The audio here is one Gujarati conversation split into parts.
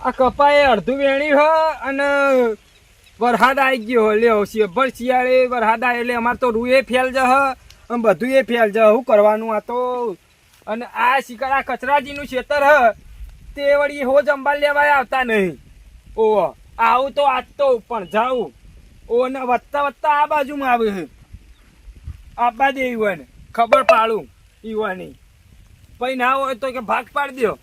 આ કપાએ અડધું વેણી હ અને વરસાદ આવી ગયો લ્યો શેભર શિયાળે વરસાદ આવે એટલે અમારે તો રૂએ ફેલ જહ અને બધું એ ફેલ જહ શું કરવાનું આ તો? અને આ શિકાર આ કચરાજીનું ખેતર હ. તે વળી હો જંબાલ લેવાય આવતા નહીં. ઓ આવું તો આજ તો પણ જાઉં. ઓ ને વધતા વધતા આ બાજુમાં આવે આપવા દે ઈવન ખબર પાડું ઈવાની પછી ના હોય તો કે ભાગ પાડી દો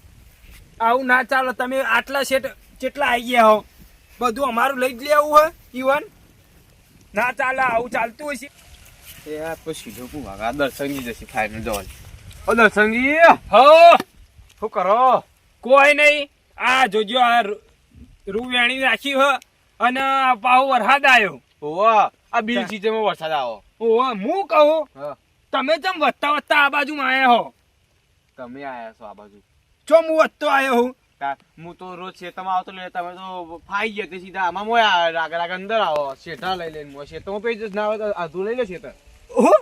આવું ના ચાલો તમે આટલા સેટ કેટલા આવી ગયા હો? બધું અમારું લઈ જ લેવું હોય ઈવન. ના ચાલે આવું ચાલતું હશે. એ આ પછી જોકું વાગા દર્શનજી જશે ફાઈનલ જોવા ઓ દર્શનજી હો! શું કરો? કોઈ નહીં. આ જોજો આ રૂ- રૂ વેણી રાખી હ અને પાહુ વરસાદ આવ્યો ઓવા આ બિલ સિઝનમાં વરસાદ આવો. ઓહો હું કહું હા. તમે જેમ વધતા વધતા આ બાજુમાં આવ્યા હો. તમે આયા છો આ બાજુ. ચો હું વધતો આવ્યો હું. હું તો રોજ શેતમાં આવતો લે તમે તો ફાઈ ગયા તે સીધા. આમાં મોય આગળ અંદર આવો. શેઠા લઈ લઈને મો શેતમાં પેજ ના આવે તો આધું લઈ લો શેતર. ઓહો,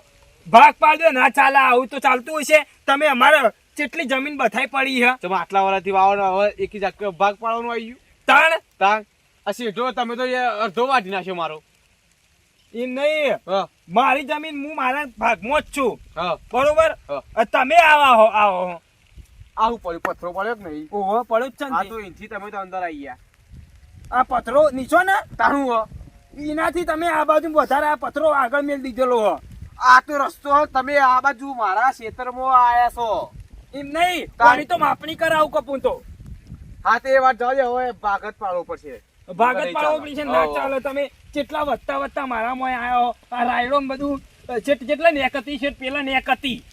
ભાગ પાડ્યો ના ચાલે આવું તો ચાલતું હશે. તમે અમારે કેટલી જમીન બથાઈ પડી હે તમે આટલા વર્ષથી વાવો ને હવે એક જ ભાગ પાડવાનું આવી ગયું. તાણ? તાન આ શેઠો તમે તો એ અડધો વાટી નાખ્યો મારો. એ નહીં. મારી જમીન હું મારા ભાગમાં જ છું. હા. બરોબર? તમે આવા હો આવો હો. આવું પડ્યું પથરો પડ્યો કે નહીં? ઓહો પડ્યો જ છે આ તો. અહીંથી તમે તો અંદર આવી ગયા. આ પથરો નીચો ને? તારું હો. એનાથી તમે આ બાજુ વધારે આ પથરો આગળ મેળ દીધેલો હો. આ તો રસ્તો તમે આ બાજુ મારા ક્ષેત્રમાં આયા છો. એમ નહીં તારી તો માપણી કરાવું કપું તો. હા તે વાત જવા દે હવે ભાગત પાડવો પડશે. ભાગત નહીં પાડો ચાલે. ના. ચાલે. તમે કેટલા વધતા વધતા મારા મોય આયો આ રાયડો બધું જેટ- જેટલા નેકતી છે પેલા નેકતી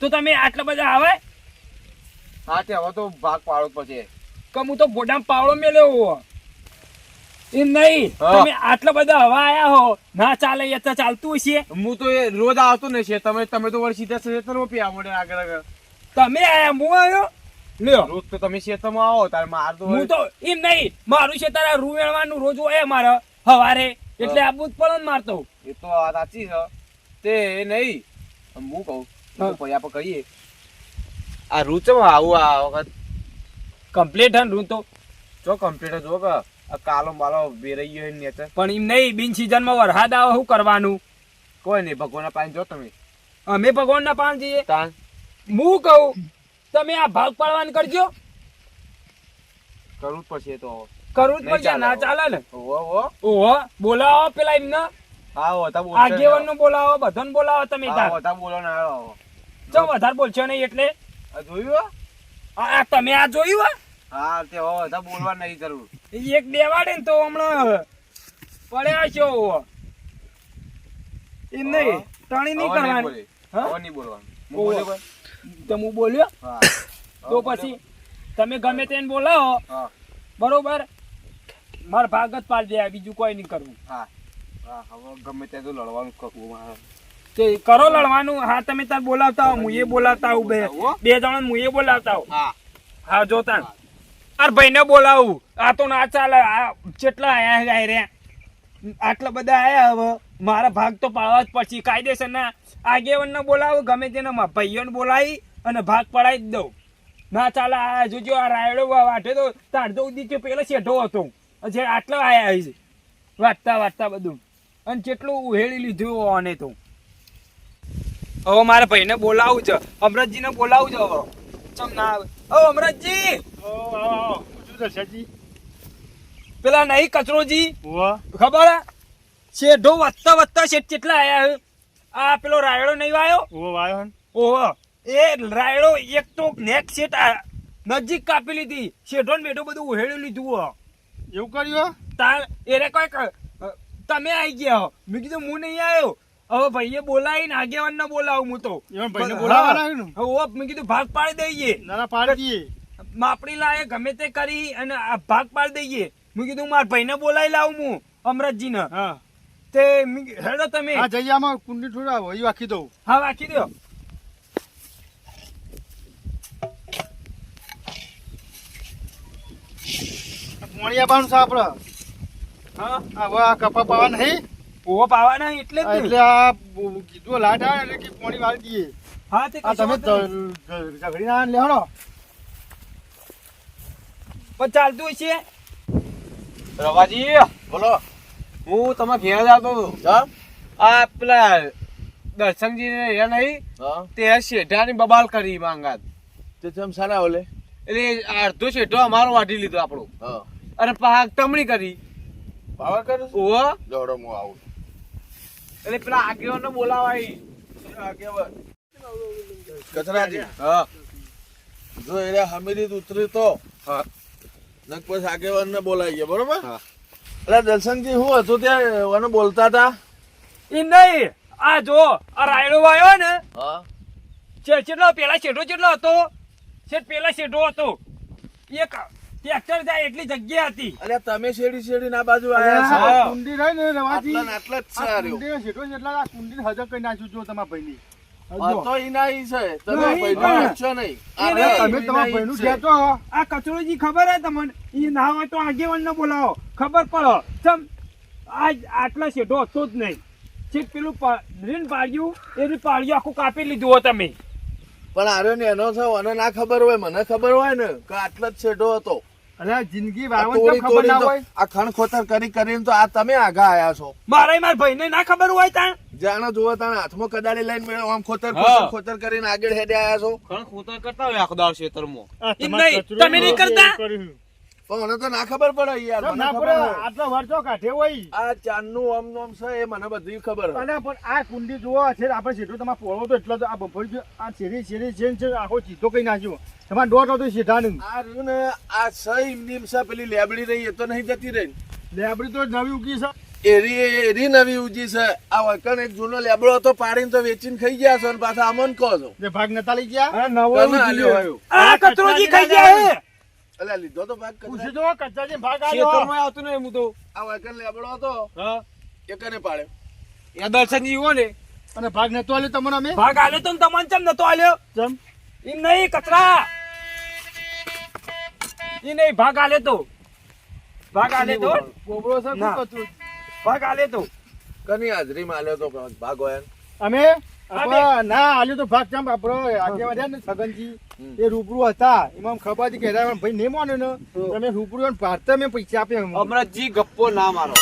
તો તમે આટલા બધા આવે હા તે હવે તો ભાગ પાડો પછી. કે હું તો ગોડામ પાવડો મેલ્યો એ નહીં તમે આટલા બધા હવા આયા હો ના ચાલે એ તો ચાલતું હશે. હું તો એ રોજ આવતો ને છે તમે તમે તો વળી સીધા ખેતરમાં પીવા મળે આગળ આગળ. તમે આયા હું આવ્યો? લ્યો. રોજ તો તમે ખેતરમાં આવો તારે માર તો હું તો એમ નહીં મારું છે તારા રૂ વેણવાનું રોજ હોય મારે હવારે. એટલે. આબુ જ પડે મારતો. એ તો વાત સાચી છે. તે નહીં. હું કહું પૈયા પર કહીએ. આ રૂચમાં આવું આ વખત. કમ્પ્લીટ હન રૂ તો? જો કમ્પ્લીટ જો કે આ કાલો માલો બેરાઈ ગયો ને પણ એમ નહીં બિન સિઝનમાં વરસાદ આવે શું કરવાનું? કોઈ નહીં ભગવાનના પાણી જો તમે. અમે ભગવાનના પાન જઈએ તાન. હું કહું તમે આ ભાગ પાડવાનું કરજો. કરવું જ પડશે તો. કરવું જ પડશે ના ચાલે. ને? ઓહો ઓહો. બોલાવો પેલા એમને. હા હોતા બોલશે આગેવાનનું બોલાવો બધાને બોલાવો તમે હા બોલો ના આવો જો વધારે બોલશો નહીં એટલે. આ જોયું આ આ તમે આ જોયું હા? તે હો તો બોલવા નહીં જરૂર. એક દેવાડે ને તો હમણાં પડ્યા છો એ નહીં ટણી નહીં કરવાની. હા? નહીં બોલવાનું. તમે બોલ્યો તો પછી તમે ગમે તેને બોલાવો. બરોબર? મારે ભાગ જ પાડી દે બીજું કોઈ નહીં કરવું. હા. હા હવે ગમે ત્યાં તો લડવાનું કકવું મારે. કરો લડવાનું. હા તમે તાર બોલાવતા હો એ બોલાવતા હું બે. બે જણા હું એ બોલાવતા હું. હા જોતા અરે ભાઈને બોલાવું. આ તો ના ચાલે. આ કેટલા આયા જાય રે આટલા બધા આયા હવે. મારા ભાગ તો પાડવા જ પછી કાયદેસર ના આગેવન બોલાવું ગમે તેને ભાઈઓને બોલાવી અને ભાગ પડાવી જ દઉં. ના ચાલે આ જોજો આ રાયડો વાટે તો તાડતો ઉદી પેલો શેઠો હતો. જે આટલા આયા છે વાટતા વાટતા બધું. અને કેટલું ઉહેળી લીધું અને તો. હવે મારા ભાઈને બોલાવું છે. અમરતજીને બોલાવું છે હવે. ચમ ના આવે. ઓ અમરતજી! પેલા નહીં કચરોજી. ખબર? શેઢો વધતા વધતા શેઠ કેટલા આયા આ પેલો રાયડો નહીં વાયો? ઓહો એ રાયડો એક તો નેક શેટ નજીક કાપી લીધી. શેઢો ને બેઠો બધું ઉહેડ્યું લીધું એવું કર્યું તાર એને કોઈ તમે આવી ગયા હો. મેં કીધું હું નહીં આવ્યો હવે ભાઈએ બોલાવીને આગેવાન ને બોલાવું હું તો. ભાઈને બોલાવવાના હવે મેં કીધું ભાગ પાડી દઈએ. નાના પાડી દઈએ માપણી લાયે ગમે તે કરી અને ભાગ પાડી દઈએ. મેં કીધું મારા ભાઈને બોલાવી લાવું હું અમરતજીને. ને તે હેડો તમે. હા જઈએ આમાં કુંડી ઠોરાવો એ વાખી દઉં. હા વાખી દો. પોણી આપવાનું સાપડા હા. હા હવે આ કપા પાવા નહીં ઓવો પાવાના એટલે જ એટલે આ કીધું લાટ આવે એટલે કે પોણી વાળી દઈએ. હા તે આ તમે ઝઘડી ના લેવાનો? પણ ચાલતું હશે. રવાજી બોલો. હું તમે ઘેર જતો આવતો હતો. આ પેલા દર્શનજી ને રહ્યા નહીં હા. તે શેઠાની બબાલ કરી માંગાત. તે તમે સારા ઓલે. એટલે અડધો શેઠો અમારો વાઢી લીધો આપણો. હા. અને પાક તમણી કરી. પાવર કરું ઓહો જોડો હું આવું. એટલે પેલા આગેવાનને બોલાવાય. આગેવાન. કચરાજી હા. જો એને હમીરી ઉતરી તો હા. નક પછી આગેવાન ને બોલાવીએ બરોબર? હા. એટલે દર્શનજી હું હતું ત્યાં એને બોલતા હતા? એ નહીં. આ જો આ રાયડો વાયો ને હા. છે કેટલો પેલા શેઠો ચેટલો હતો શેઠ પેલા શેઠો હતો એક ટ્રેક્ટર જાય એટલી જગ્યા હતી. અરે તમે શેડી શેડી ના બાજુ આયા છો? કુંડી રહી ને રવાજી, આટલા જ છે. કુંડીનો શેઠો છે એટલે આ કુંડી હજર કરી નાખ્યું જો તમારા ભાઈની. આ જો. તો ઈ છે. તમે ભાઈનો પણ- છો નહીં. એ તમે તમારા ભાઈનું કહેતો આ કચરોજી ખબર હે તમને? એ ના હોય તો આગેવાન ને બોલાવો. ખબર પડો. ચમ આજ આટલા હતો જ નહીં. છેક પેલું રીન પાડ્યું એ પાડ્યું આખું કાપી લીધું હો તમે. પણ આર્યો ને એનો છે મને ના ખબર હોય મને ખબર હોય ને કે આટલો જ છેડો હતો. અરે જિંદગી વાળવાની ખબર ના હોય? આ ખણ ખોતર કરી કરીને તો આ તમે આગા આયા છો. મારે મારા ભાઈને ના ખબર હોય તા જાણે જુઓ તાણે હાથમાં કદાડી લઈને મેળો આમ ખોતર ખોતર ખોતર કરીને આગળ હેડે આયા છો. ખણ ખોતર કરતા હોય આખો દાવ એમ નહીં, તમે નહીં કરતા? પણ મને તો ના ખબર પડે યાર મને ના ખબર આટલો વર્ષો કાઢે હોય. આ ચાંદનું આમ નામ છે એ મને બધી ખબર અને પણ આ કુંડી જુઓ છે આપણે સીધો તમારે પોળો તો એટલો આ બપોર આ શેરી શેરી છે આખો સીધો કઈ નાખ્યો તમારે દોઢ હતો શેઠાનું આ રહ્યું ને આ સહી નીમ છે પેલી લેબડી રહી એ તો નહીં જતી રહી. લેબડી તો નવી ઉગી છે. એરી એરી નવી ઉજી છે. આ વકણ એક જૂનો લેબડો હતો પાડીને તો વેચીને ખાઈ ગયા છો અને પાછા અમન કહો છો. ભાગ નતા લઈ ગયા? નવો આ કચરોજી ખાઈ ગયા હે. એટલે લીધો તો ભાગ પૂછી કચરા. કચ્છા જે ભાગ આવ્યો ખેતરમાં આવતું નહીં હું તો. આ વળકણ લેબડો હતો. હા. એ કને પાડ્યો. એ દર્શનજી હો ને. અને ભાગ નતો આલ્યો તમને અમે? ભાગ આલ્યો તો તમને ચમ નતો આલ્યો? ચમ? ઈ નહીં કચરા. ઈ નહીં ભાગ આલે તો. ભાગ આલે તો. ગોબળો સર ના. શું કચરું? ભાગ આલે તો. કની હાજરીમાં આલ્યો તો ભાગ હોય અમે? ના આલ્યો તો ભાગ ચમ આપણો આગેવાન રહ્યા ને છગનજી હમ. એ રૂબરૂ હતા. એમાં ખબર હતી કે ભાઈ નહીં માને ને? તમે રૂબરૂ ભારત મેં પૈસા આપ્યા અમને. અમરતજી ગપ્પો ના મારો.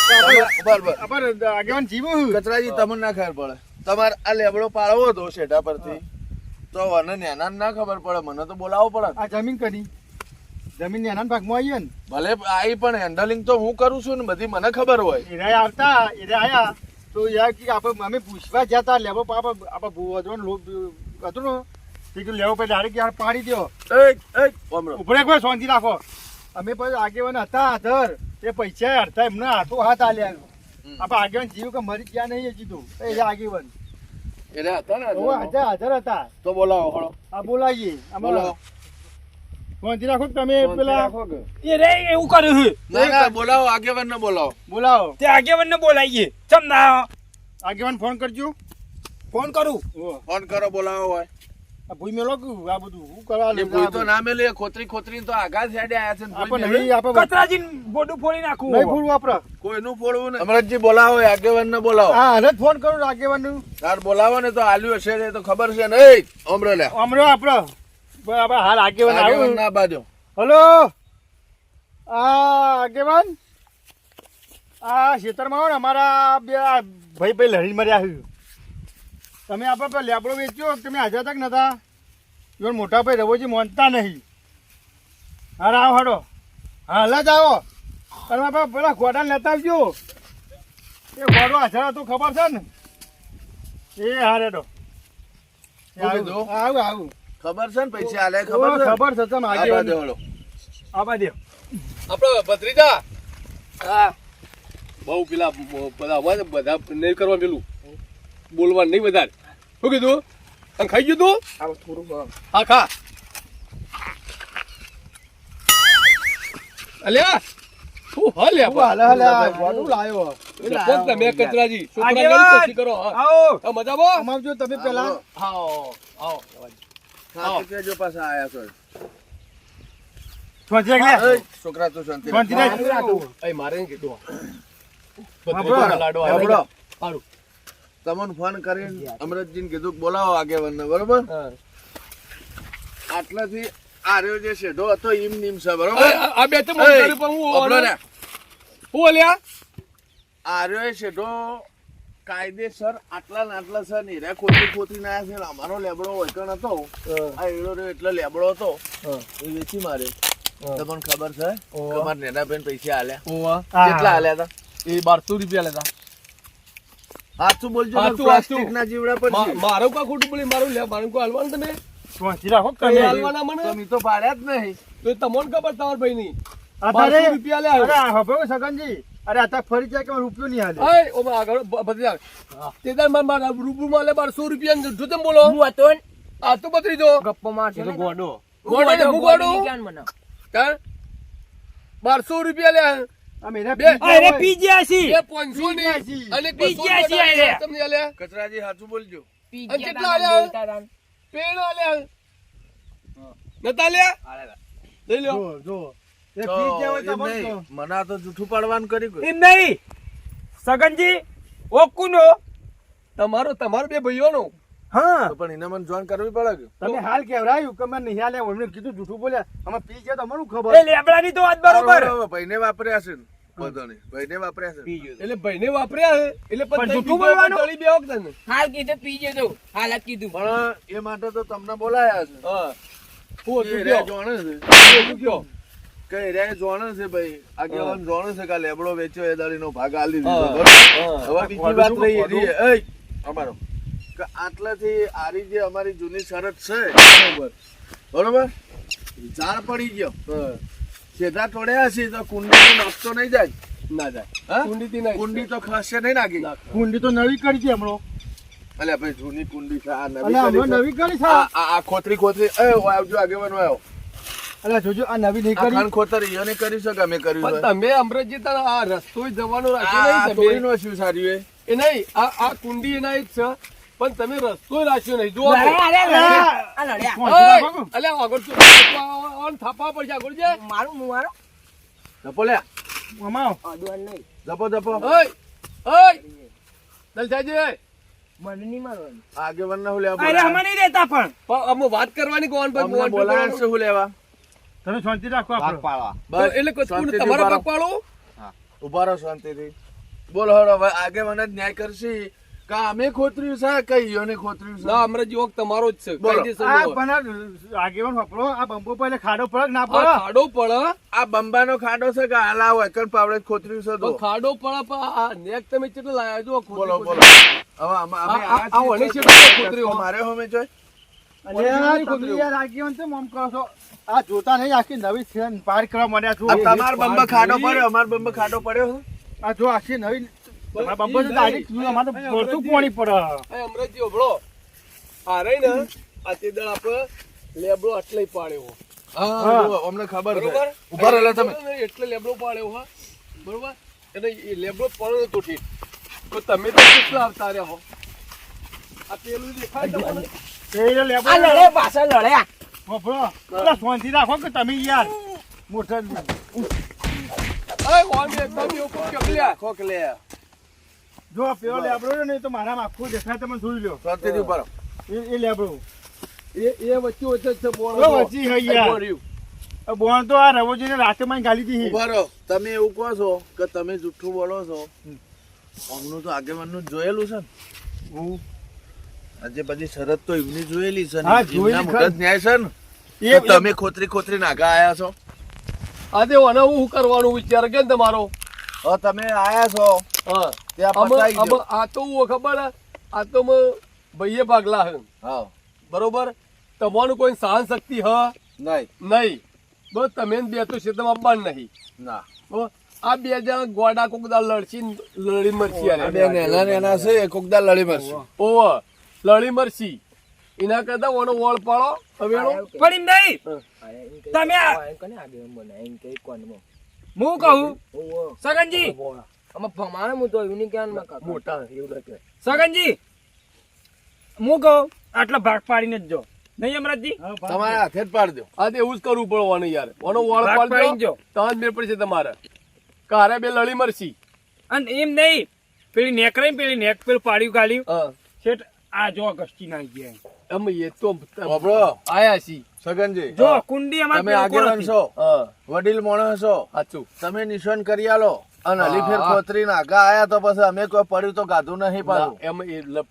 બરાબર આગેવાન જીવું કચરાજી તમને ના ખબર પડે. તમારે આ લેબડો પાડવો હતો શેઠા પરથી. તો મને નેના ના ખબર પડે. મને તો બોલાવવો પડે. આ જમીન કરી જમીન નેના ભાગમાં આવીએ ને? ભલે આવી પણ હેન્ડલિંગ તો હું કરું છું ને બધી મને ખબર હોય. એરા આવતા એરા આયા. તો યાર કે આપણે અમે પૂછવા જતા લેબો પાપ પાપા આપણે ભૂવદરો લોક હતું ને? કીધું લેવો પછી ડાયરેક્ટ યાર પાડી દો. ઉપરે કોઈ શાંતિ રાખો અમે પછી આગેવાન હતા આધર. એ પૈસા અડધા એમને હાથો હાથ આલ્યા. આપણે આગેવાન જીવ કે મરી ગયા નહીં હજી એ આગેવાન. એટલે હતા ને હાજર હાજર હતા. તો બોલાવો હળો. આ બોલાવીએ. બોલાવો. અમારા રાખો તમે પેલા એ રે એવું કર્યું છે. ના ના બોલાવો આગેવાન ને બોલાવો. બોલાવો. તે આગેવાન ને બોલાવીએ. ચમ ના. આગેવાન ફોન કરજો. ફોન કરું. ફોન કરો બોલાવો હોય. ભૂઈ મેલો કે આ બધું? હું કરવા ભૂઈ તો ના મેલે ખોતરી ખોતરી તો આગા હેડે આયા છે ને આપણે. નહીં આપણે બોડું ફોડી નાખું નહીં ફોડવું આપણે કોઈનું ફોડવું ને અમરતજી બોલાવો આગેવાન ને બોલાવો. હા હારે ફોન કરું આગેવાનું તાર બોલાવો ને તો આલ્યું હશે ને તો ખબર છે નહીં ઓમરો લે હમણાં આપણો બરાબર હાલ આગેવાન આગેવાન આવ્યું ના બાજો. હલો. આ આગેવાન? આ ખેતરમાં ને અમારા બે ભાઈ ભાઈ લડી મર્યા છે. તમે આપણે પર લેબડો વેચ્યો તમે હાજર તક નતા? ઈવન મોટા ભાઈ રવોજી માનતા નહીં. હા આવો હાડો હાલ જ આવો. અને આપણે પેલા ઘોડાને લેતા આવજો. એ ગોડો હાજર હતું ખબર છે ને? એ હા રેડો? આવું આવું. ખબર છે ને પૈસા આલે ખબર ખબર છે? ખબર છે તમે આ આગેવાન બાજુ આવા દે. આપડે ભત્રીજા? હા. બહુ પેલા બધા હોય ને બધા નહીં કરવા પેલું બોલવા નહીં વધારે. શું કીધું? તમે ખાઈ ગયું તું? આ થોડું હા. હા ખા. અલ્યા શું હાલ હાલે હાલે આ ઘોડું લાવ્યો તમે કચરાજી છોકરા આગેવાન! કરો આવો. હા, મજામાં અમાર જો તમે પેલા આવો આવો. શાંતિ કહેજો પાછા આયા છો. છોકરા તું શાંતિ મારે કીધું. લાડવા આવ્યા. તમને ફોન કરીને અમરતજીને કીધું કે બોલાવો આગેવાનને બરોબર? આટલાથી આર્યો જે શેઢો હતો ઈમ નીમ છે બરોબર? આ બે તો મને પણ હું ને. હું લ્યા એ શેઢો કાયદેસર આટલા ને આટલા છે ને રે ખોટી ખોટી ના છે અમારો લેબડો વૈકણ હતો. આ એડો રહ્યો એટલો લેબડો હતો. એ વેચી મારે તમને ખબર છે? કે મારા નેના બેન પૈસા આલ્યા. કેટલા આલ્યા હતા? એ બારસો રૂપિયા લેતા હાચું બોલજો પ્લાસ્ટિક ના જીવડા પર મારો મારું કા ખોટું બોલી? મારું લે મારું કો હાલવાનું તમે? શાંતિ રાખો તમે તમે? હાલવાના મને? તમે તો પાડ્યા જ નહીં. તો તમને ખબર તમારા ભાઈ ની અરે રૂપિયા લે અરે હવે સગનજી. અરે અત્યારે ફરી જાય કે રૂપિયો નહીં હાલે? અય, ઓ આગળ બ- બધી આવે. તે દાડ મારા- મારા રૂબરૂમાં લે 1200 રૂપિયા ને જો તમે બોલો. આ તો બત્રી દો. ગપ્પો માર ને? ગોડો. ને હું ગોડો? તાર બારસો રૂપિયા લે. આ અરે. અને આલે. તમને આલે કચરાજી સાચું બોલજો. કેટલા પેણ નતા લઈ લ્યો. જો જો. મને તો જૂઠું પાડવાનું કરી ગયું. એમ નહીં. સગનજી ઓ કુનો તમારો તમારો બે ભાઈઓનો. હા. તો પણ એને મને જોઈન કરવી પડે કે? તમે હાલ કેવરાયું? કે મને નહીં હાલે એમને કીધું જૂઠું બોલ્યા અમે પી ગયા તો મને એ લેબડાની તો વાત બરોબર. હવે ભાઈને વાપર્યા છે ને બધાને. ભાઈને વાપર્યા છે એટલે ભાઈને વાપર્યા એટલે પણ જૂઠું બોલવાનું? તળી બે વખત ને. હાલ કીધું પી જજો હાલ કીધું. પણ એ માટે તો તમને બોલાયા છે. હા. હું તું કયો? જોણે છે. તું હતું કયો? કે એ જોણે છે ભાઈ? આગેવાન જોણે છે કે લેબડો વેચ્યો એ દાડીનો ભાગ આલી. દીધો. હવે બીજી વાત રહી એ રહી. એય, અમારો. કે આટલાથી આરી જે અમારી જૂની શરત છે બરોબર. ઝાડ પડી ગયો. સીધા તોડ્યા છે તો કુંડી નાખતો નહીં જાય. ના જાય. કુંડી ના કુંડી તો ખસે નહીં નાખી. કુંડી તો નવી કરી છે હમણાં. અલ્યા ભાઈ જૂની કુંડી છે આ નવી કરી નવી કરી છે? આ આ- આ ખોતરી ખોતરી. એ આવજો આગેવાનો આવ્યો અલ્યા જોજો આ નવી નહીં કરી. ખોતર ઈયોને કરી છે અમે કર્યું પણ તમે અમૃતજી તારા આ રસ્તો જવાનો રાખ્યો નહીં તમે. નો શું સારી એ. એ નહીં આ આ કુંડી એના એક છે. પણ તમે રસ્તો રાખ્યો નહીં. જુઓ? થાપા- પડશે આગળ મારું હું મારો? ધપો લે. નહીં. જપો જપો. ઓય ઓય. દલસાજી મને નહીં મારવાનું. આગેવાન ના હું લેવા અરે અમે નહીં રહેતા પણ. પણ વાત કરવાની કોણ પર અમને બોલાયા છે લેવા? તમે શાંતિ રાખો આપણે. બસ, એટલે કોઈ શાંતિથી ઊભા પગ પાડો? રહો. ઊભા રહો શાંતિથી. બોલો હવે આગેવાન જ ન્યાય કરશે. અમે ખોતર્યું છે? કે ઈયોને ખોતર્યું છે? ના અમૃતજી વખત તમારો જ છે. કાયદેસર આ નો. પણ આગેવાન વાપરો. આ બંબો પહેલે ખાડો પડક કે ના આ પડે? ખાડો પડે. આ બંબાનો ખાડો છે કે આલા હોય? કણ પાવડે ખોતર્યું છે તો ખાડો પડે પણ આ નેક તમે કેટલો લાયા જો બોલો બોલો. હવે અમે અમે આ- આ છે આ તો ખોતરી હોય. મારે હમે કરો આ જોતા નહીં આખી નવી છે ને પાર કરવા માંડ્યા છો. તમાર બંબા ખાડો પડ્યો અમાર બંબા ખાડો પડ્યો આ જો આખી નવી તમારા બંબો તો direct જોયું, અમારે તો ભરતું પાણી પડે. આ અમૃતજી ઓભળો આ રહી ને આ તે દળ આપણે લેબડો આટલે પાડ્યો. હા અમને ખબર છે. બરોબર? ઊભા રહેલા તમે. એટલે લેબડો પાડ્યો હા. બરોબર? એટલે એ લેબડો પડ્યો તો ઠીક. તો તમે તો કેટલા આવતા રહ્યા હો? આ પેલું દેખાય તમને? એ લેબો આ લડે પાછળ લડ્યા શાંતિ રાખો કે તમે યાર. મોટા અરે કોણ એકદમ એવું લે. જો આ પેલો લેબડો છે ને તો મારા આખું દેખાય તમે જોઈ લો શાંતિથી ઉપર એ એ લેબડો. એ એ વચ્ચે વચ્ચે છે બોણ વચ્ચે હે યાર. બોણ તો આ આ રવોજીને રાતે માં ગાલી દીધી ઊભા રહો. તમે એવું કહો છો કે તમે જુઠ્ઠું બોલો છો. અમનું તો આગેવાનનું જોયેલું છે ને. હું. આજે બધી શરત તો એમની જોયેલી છે હા, જોયેલી ન્યાય છે ને. એ તમે ખોતરી ખોતરી નાગા આયા છો. આજે મને હું કરવાનું વિચાર કે તમારો? તમે આયા છો હા. ત્યાં પતાઈ આ તો હું ખબર આ તો ભાઈએ ભાગલા હે. હા. બરોબર? તમારું કોઈ સહન શક્તિ હ? નહીં. નહીં. બસ તમે ને બે તો શેતમ આપવાનું નહીં. ના. આ બે જણા ગોડા કોક દા લડશી લડી મરશી આ બે નેના નેના છે એ કોકદાર લડી મરશે. ઓવ લડી મરશી. એના કરતા ઓનો વળ પાડો હવે પડી નહીં. તમે આ- કોને એમ કે કોનમાં. હું કહું? સગનજી! આમાં ભમાણે હું તો એવું નહીં કહેવાનું મોટા એવું લાગે. સગનજી! હું કહું આટલા ભાગ પાડીને જ જો. નહીં અમરાજી તમારા હાથે જ પાડ દો આ એવું જ કરવું પડવાનું યાર. ઓનો વાળ પાડી જો. તાજ મેળ પડશે તમારે. કારે બે લડી મરશી અને એમ નહીં પેલી નેક રહી પેલી નેક પેલું પાડ્યું કાઢ્યું હા. શેઠ આ જો ગસ્તી નાખી ગયા એમ. એ તો આયા છી. સગનજી જો કુંડી અમારે તમે આગેવાન છો. વડીલ માણસ છો. સાચું. તમે નિશાન કરી આલો. અને અલીફેર. ખોતરી નાગા આયા તો પછી અમે કોઈ પડ્યું તો ગાધું નહીં પાછું. એમ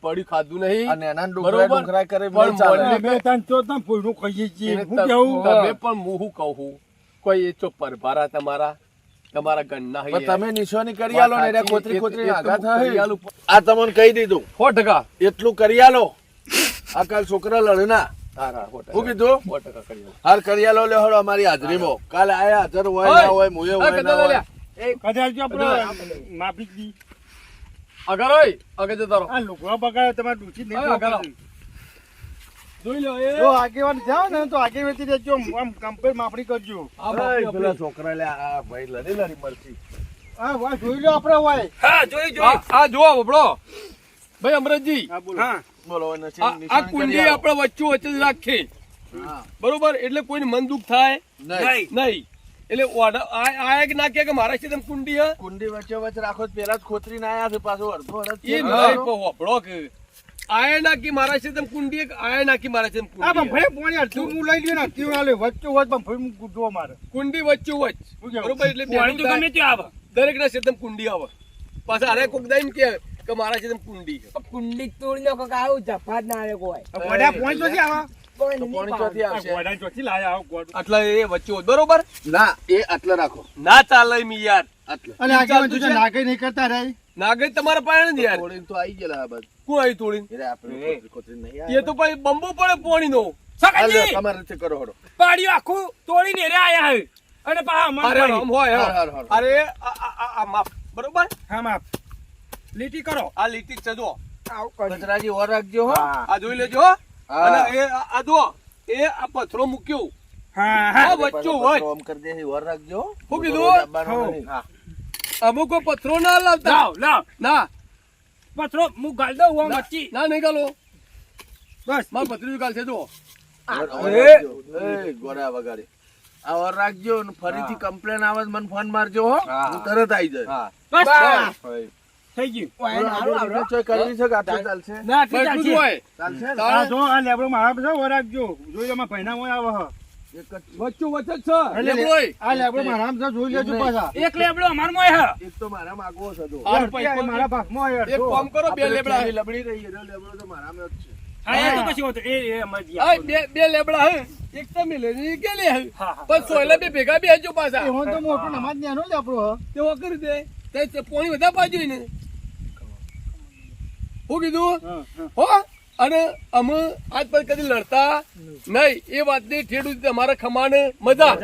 પડ્યું ખાધું નહીં. અને એના ડુંગરા ડુંગરા કરે પણ ચાલે. અમે તો તન પૂરું ખાઈએ છીએ. હું કેવું? તમે પણ હું કહું કોઈ એ તો પરભારા તમારા તમારા ગણના પણ તમે નિશાની કરી આલો ને એટલે. ખોતરી ખોતરી નાગા થાય આ તમને કહી દીધું. 100% એટલું કરી આલો. આ કાલ છોકરા લડના. હા, હા, હું કીધું? સો ટકા હાલ કરી આલો લે હળો અમારી હાજરીમાં કાલે આયા હાજર હોય ના હોય મુએ હોય ના હોય. લ્યા. કદાચ જો આપણે માફી દી. આગળ હોય આગળ જતા રહો આ લુગડા બગાડે તમારે ડૂચી નહીં હા, જોવા કરો. પડે. જોઈ લો એ. જો આગેવાન ને તો આગેવાનથી રહેજો આમ કમ્પેર માપણી કરજો. આ પેલા છોકરા લે આ ભાઈ લડી લડી મરસી હા વાહ જોઈ લો આપણે વાય. હા જોઈ જોઈ. આ જુઓ બાપડો ભાઈ અમરતજી. હા બોલો. હા. આ આ કુંડી આપણે વચ્ચે વચ્ચે રાખીએ બરોબર? એટલે કોઈને મન દુઃખ થાય? નહીં. નહીં. એટલે આયા આ આ ના કે કે મારા છે કુંડી હે? કુંડી વચ્ચે વચ્ચે રાખો પેલા જ ખોતરી ના આયા છે પાછો અડધો અડધ એ નહીં કે આયા નાખી મારા છે તેમ કુંડી આયા નાખી મારા છે તેમ આ ભાઈ પોણી અડધું હું લઈ લ્યો ને અડધું ના વચ્ચે વચ પણ ભાઈ હું ગુડો મારે કુંડી વચ્ચે વચ્ચ. બરોબર? એટલે પાણી તો ગમે થાય. આવે. દરેક ના છે તેમ કુંડી આવે. પાછા અરે કોક દાઈ કે કે મારા છે કુંડી છે. કુંડી તોડી નાખો કે આવું જફાત ના આવે કોઈ. ગોડા પોઈન્ટ નથી આવા. ના ના બંબો પડે પોણી નો પાડ્યું આખું તોડીને રે આયા અને પાછા અરે બરોબર? હા માપ લીટી કરો. આ લીટી છે જો કચરાજી ઓર રાખજો હો. આ જોઈ લેજો અને એ આ જો એ આ પથરો મૂક્યો. હા હા. આ વચ્ચો વચ આમ કરી દે ઓર રાખજો શું કીધું? અમુક પથરો ના લાવતા. લાવ લાવ. ના. પથરો હું ગાલ દઉં હું મચ્છી ના નહીં ગાલો બસ. માર પથરી ગાલ છે જો એ. એ, વગાડે. આ ઓર રાખજો ફરીથી કમ્પ્લેન આવે મને ફોન મારજો હો. હું. તરત આવી જાય બસ. બસ. થઈ ગયું. હારું કરવી છે ચાલશે? ના આટલી ચાલશે. હોય. ચાલશે આ તાણ જો આ લેબડો મારા બધા વો રાખજો જોઈ લો મારા મોય આવે હ. એક વચ્ચે છે. આ લેબડો મારા આમ જોઈ લેજો પાછા. એક લેબડો અમાર મોય હે. એક તો મારા માગવો છે તો આ યાર, પૈ- ત્યાં મારા ભાગમાં હોય એક કામ કરો બે લેબડા. લબડી રહી લેબડો તો મારામાં જ છે. હા એ તો કશું હોતું. એ એ અમારે જી હા, આપવાનું. બે બે લેબડા હે. એક તો લે કે લે હે. હા, હા. પણ સોયલા બે ભેગા બે હજો પાછા. એ તો મોટો નમાજ નેનો લેબડો હ. તેવો કરી દે. તે તે પોણી બધા પાજો ને હું કીધું હા, અને અમે આજ પર કદી લડતા નહીં. એ વાતની ઠેડું તમારા ખમાને મજા.